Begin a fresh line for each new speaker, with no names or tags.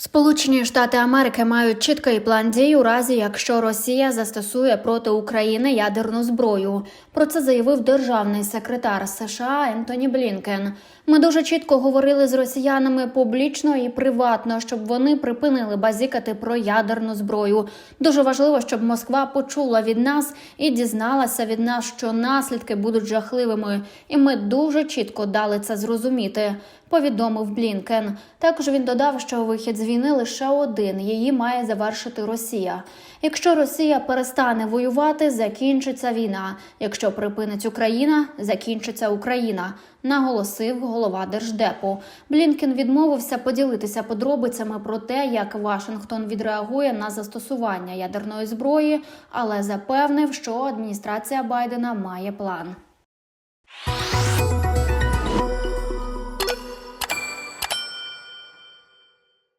Сполучені Штати Америки мають чіткий план дій у разі, якщо Росія застосує проти України ядерну зброю. Про це заявив державний секретар США Ентоні Блінкен. Ми дуже чітко говорили з росіянами публічно і приватно, щоб вони припинили базікати про ядерну зброю. Дуже важливо, щоб Москва почула від нас і дізналася від нас, що наслідки будуть жахливими. І ми дуже чітко дали це зрозуміти. Повідомив Блінкен. Також він додав, що вихід з війни лише один її має завершити Росія. Якщо Росія перестане воювати, закінчиться війна. Якщо припинить Україна, закінчиться Україна. Наголосив голова держдепу. Блінкен відмовився поділитися подробицями про те, як Вашингтон відреагує на застосування ядерної зброї, але запевнив, що адміністрація Байдена має план.